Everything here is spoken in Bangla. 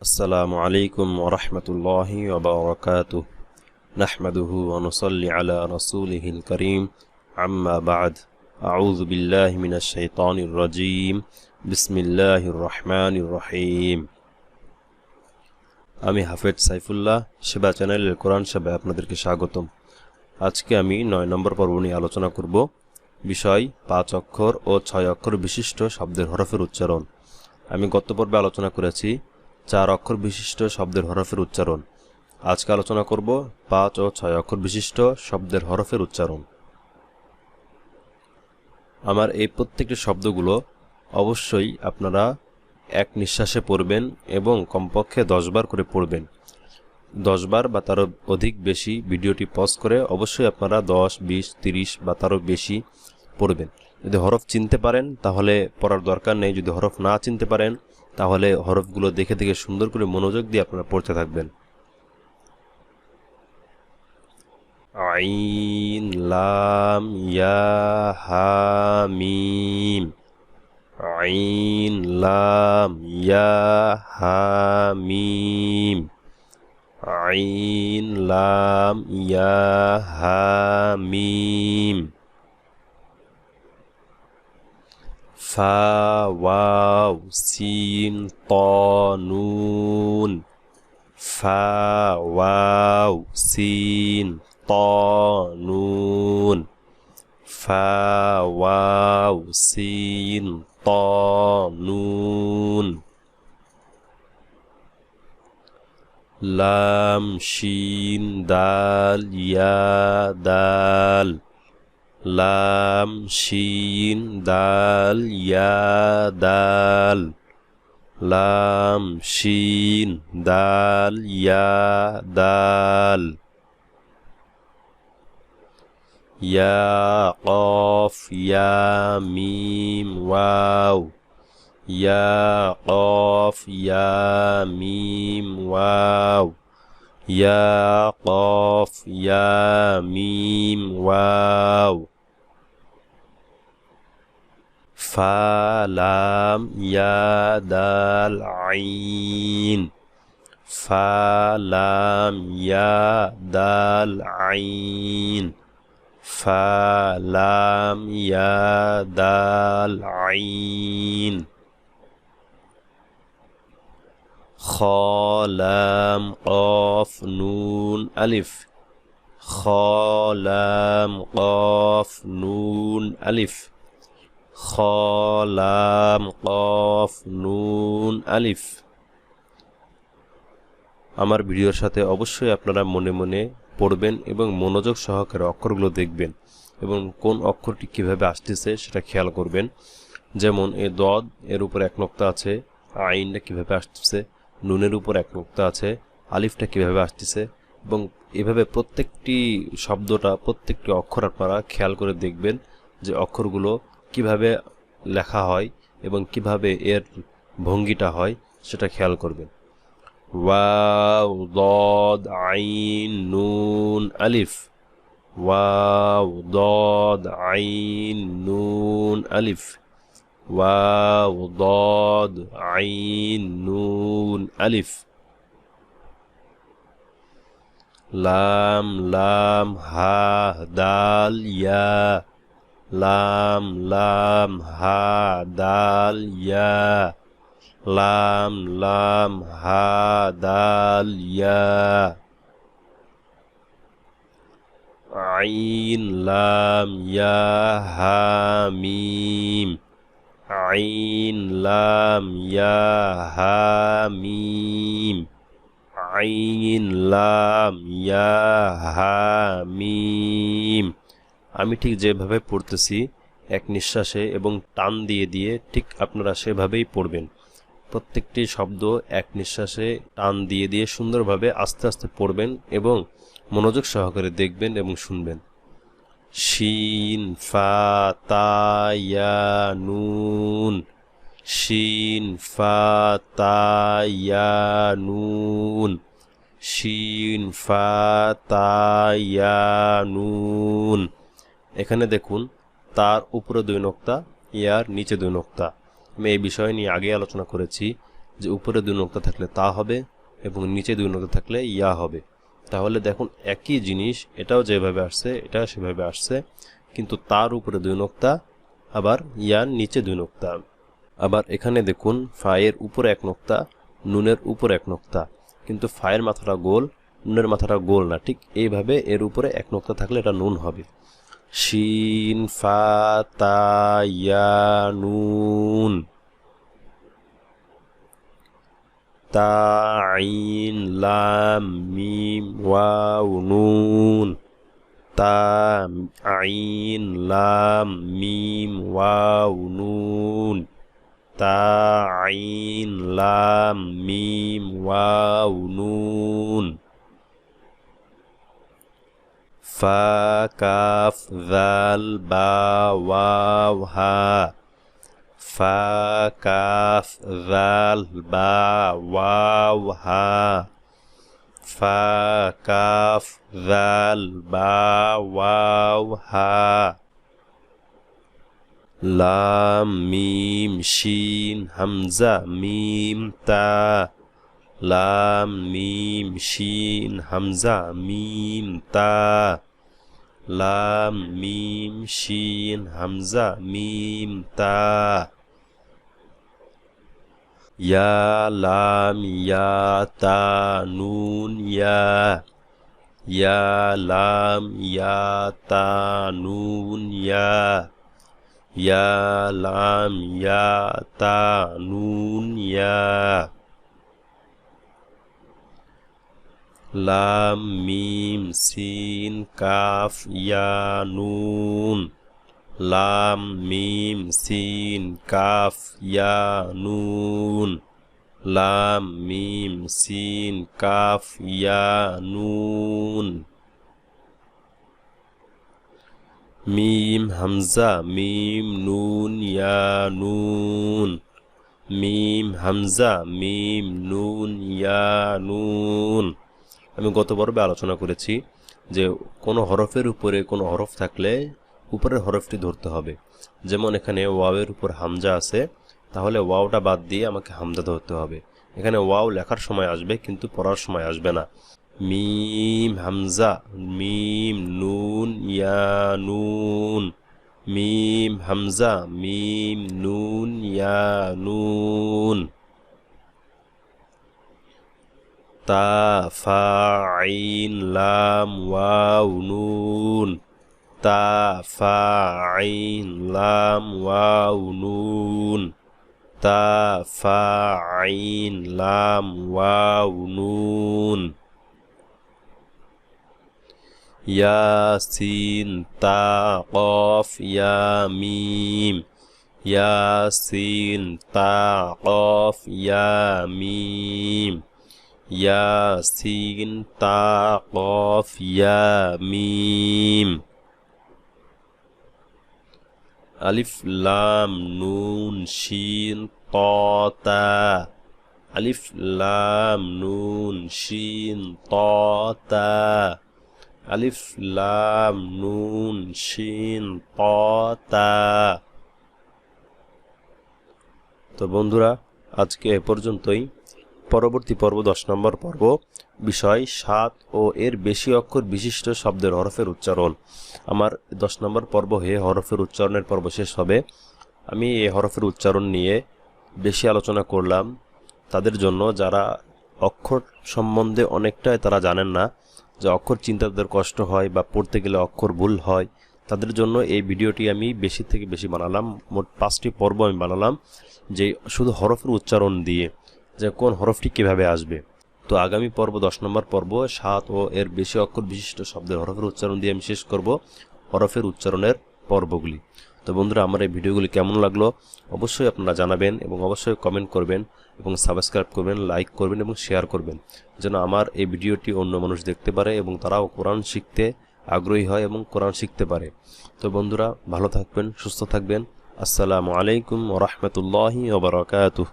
السلام عليكم ورحمة الله وبركاته نحمده ونصلي على رسوله الكريم عما بعد أعوذ بالله من الشيطان الرجيم بسم الله الرحمن الرحيم আমি হাফেজ সাইফুল্লাহ সেবা চ্যানেলের কোরআন সেবায় আপনাদেরকে স্বাগতম আজকে আমি নয় নম্বর পর্ব নিয়ে আলোচনা করব বিষয় পাঁচ অক্ষর ও ছয় অক্ষর বিশিষ্ট শব্দের হরফের উচ্চারণ আমি গত পর্বে আলোচনা করেছি চার অক্ষর বিশিষ্ট শব্দের হরফের উচ্চারণ। আজকে আলোচনা করব পাঁচ ও ছয় অক্ষর বিশিষ্ট শব্দের হরফের উচ্চারণ। আমার এই প্রত্যেকটি শব্দগুলো অবশ্যই আপনারা এক নিঃশ্বাসে পড়বেন এবং কমপক্ষে দশবার করে পড়বেন। দশবার বা তারও অধিক বেশি ভিডিওটি পজ করে অবশ্যই আপনারা দশ, বিশ, তিরিশ বা তারও বেশি পড়বেন। যদি হরফ চিনতে পারেন, তাহলে পড়ার দরকার নেই। যদি হরফ না চিনতে পারেন তাহলে হরফগুলো দেখে দেখে সুন্দর করে মনোযোগ দিয়ে আপনারা পড়তে থাকবেন। আইন, লাম, ইয়া, হা, মিম। আইন, লাম, ইয়া, হা, মিম। আইন, লাম, ইয়া, হা, মিম। ফা ওয়াও সিন, ত, নুন। ফা ওয়াও সিন, ত, নুন। ফা ওয়াও সিন, ত, নুন। লাম, শিন, দাল, ইয়া লাম শিন দাল ইয়া দাল লাম শিন দাল ইয়া দাল ইয়া কফ ইয়া মিম ওয়াও ইয়া কফ ইয়া মিম ওয়াও ইয়া কফ ইয়া মিম ওয়াও فلام يا دال عين. فلام يا دال عين. فلام يا دال عين. خالام قاف نون. ألف. خالام قاف نون. ألف. খ কফ নুন আলিফ আমার ভিডিওর সাথে অবশ্যই আপনারা মনে মনে পড়বেন এবং মনোযোগ সহকারে অক্ষরগুলো দেখবেন এবং কোন অক্ষরটি কীভাবে আসতেছে সেটা খেয়াল করবেন। যেমন এ দদ, এর উপর এক নোক্তা আছে, আইনটা কীভাবে আসতেছে, নুনের উপর এক নোক্তা আছে, আলিফটা কীভাবে আসতেছে এবং এভাবে প্রত্যেকটি শব্দটা, প্রত্যেকটি অক্ষর আপনারা খেয়াল করে দেখবেন যে অক্ষরগুলো কীভাবে লেখা হয় এবং কীভাবে এর ভঙ্গিটা হয়, সেটা খেয়াল করবেন। ওয়াও, দদ, আইন, নুন, আলিফ। ওয়াও, দদ, আইন, নুন, আলিফ। ওয়াও, দদ, আইন, নুন, আলিফ। লাম লাম, হা, দাল, ইয়া। لام لام ها دال يا. لام لام ها دال يا. عين لام يا ها ميم. عين لام يا ها ميم. عين لام يا ها ميم. আমি ঠিক যেভাবে পড়তেছি, এক নিঃশ্বাসে এবং টান দিয়ে দিয়ে ঠিক আপনারা সেভাবেই পড়বেন। প্রত্যেকটি শব্দ এক নিঃশ্বাসে টান দিয়ে দিয়ে সুন্দরভাবে আস্তে আস্তে পড়বেন এবং মনোযোগ সহকারে দেখবেন এবং শুনবেন। শিন, ফা, তা, ইয়া, নুন। শিন, ফা, তা, ইয়া, নুন। শিন, ফা, তা, ইয়া, নুন। এখানে দেখুন, তার উপরে দুই নোক্তা, ইয়ার নিচে দুই নোক্তা। আমি এই বিষয় নিয়ে আগে আলোচনা করেছি যে উপরে দুই নোক্তা থাকলে তা হবে এবং নিচে দুই নোক্তা থাকলে ইয়া হবে। তাহলে দেখুন, একই জিনিস, এটাও যেভাবে আসছে, এটাও সেভাবে আসছে, কিন্তু তার উপরে দুই নোক্তা, আবার ইয়ার নিচে দুই নোক্তা। আবার এখানে দেখুন ফায়ের উপরে এক নোক্তা, নুনের উপরে এক নোক্তা। কিন্তু ফায়ের মাথাটা গোল, নুনের মাথাটা গোল না, ঠিক এইভাবে এর উপরে এক নোক্তা থাকলে এটা নুন হবে। শিন ফা তা ইয়া নুন তা আইন লাম মিম ওয়াও নুন তা আইন লাম মিম ওয়াও নুন তা আইন লাম মিম ওয়াও নুন ফা কাফ জাল বা ওয়াও হা ফা কাফ জাল বা ওয়াও হা ফা কাফ জাল বা ওয়াও হা লাম মিম শিন হামজা মিম তা লাম মিম শিন হামজা মিম তা লাম মিম শিন হামজা মিম তা ইয়া লাম ইয়া তা নুন ইয়া ইয়া লাম ইয়া তা নুন ইয়া ইয়া লাম ইয়া তা নুন ইয়া লাম, মিম, সিন, কাফ, ইয়া, নুন। লাম, মিম, সিন, কাফ, ইয়া, নুন। লাম, মিম, সিন, কাফ, ইয়া, নুন। মিম, হামজা, মিম, নুন, ইয়া, নুন। মিম, হামজা, মিম, নুন, ইয়া, নুন। আমি গত পর্বে আলোচনা করেছি যে কোনো হরফের উপরে কোনো হরফ থাকলে উপরের হরফটি ধরতে হবে। যেমন এখানে ওয়াওয়ের উপর হামজা আছে, তাহলে ওয়াওটা বাদ দিয়ে আমাকে হামজা ধরতে হবে। এখানে ওয়াও লেখার সময় আসবে কিন্তু পড়ার সময় আসবে না। মিম হামজা, মিম নুন, ইয়া নুন, মিম হামজা, মিম নুন, ইয়া নুন। তা, ফা লাম, ওয়াও, নুন। তা লাম, ওয়াও, নুন। তা লাম, ওয়াও, নুন। ইয়াসিন, তা, কফ, ইয়া, মিম। ইয়াসিন, তা, কফ, ইয়া ইয়াসিন তা কফ ইয়া মিম আলিফ লাম নুন শিন তা আলিফ লাম নুন শিন তা আলিফ লাম নুন শিন তা তো বন্ধুরা, আজকে এ পর্যন্তই। পরবর্তী পর্ব, দশ নম্বর পর্ব, বিষয় সাত ও এর বেশি অক্ষর বিশিষ্ট শব্দের হরফের উচ্চারণ। আমার দশ নম্বর পর্ব হয়ে হরফের উচ্চারণের পর্ব শেষ হবে। আমি এই হরফের উচ্চারণ নিয়ে বেশি আলোচনা করলাম। তাদের জন্য যারা অক্ষর সম্বন্ধে অনেকটাই তারা জানেন না, যে অক্ষর চিন্তা তাদের কষ্ট হয় বা পড়তে গেলে অক্ষর ভুল হয়, তাদের জন্য এই ভিডিওটি আমি বেশি থেকে বেশি বানালাম। মোট পাঁচটি পর্ব আমি বানালাম, যে শুধু হরফের উচ্চারণ দিয়ে। যে কোন হরফটি কীভাবে আসবে। তো আগামী পর্ব, দশ নম্বর পর্ব, সাত ও এর বেশি অক্ষর বিশিষ্ট শব্দের হরফের উচ্চারণ দিয়ে আমি শেষ করব হরফের উচ্চারণের পর্বগুলি। তো বন্ধুরা, আমার এই ভিডিওগুলি কেমন লাগল অবশ্যই আপনারা জানাবেন এবং অবশ্যই কমেন্ট করবেন এবং সাবস্ক্রাইব করবেন লাইক করবেন এবং শেয়ার করবেন যেন আমার এই ভিডিওটি অন্য মানুষ দেখতে পারে এবং তারাও কোরআন শিখতে আগ্রহী হয় এবং কোরআন শিখতে পারে। তো বন্ধুরা, ভালো থাকবেন, সুস্থ থাকবেন। আসসালামু আলাইকুম ওরহমতুল্লাহি ওবরাকাতুহ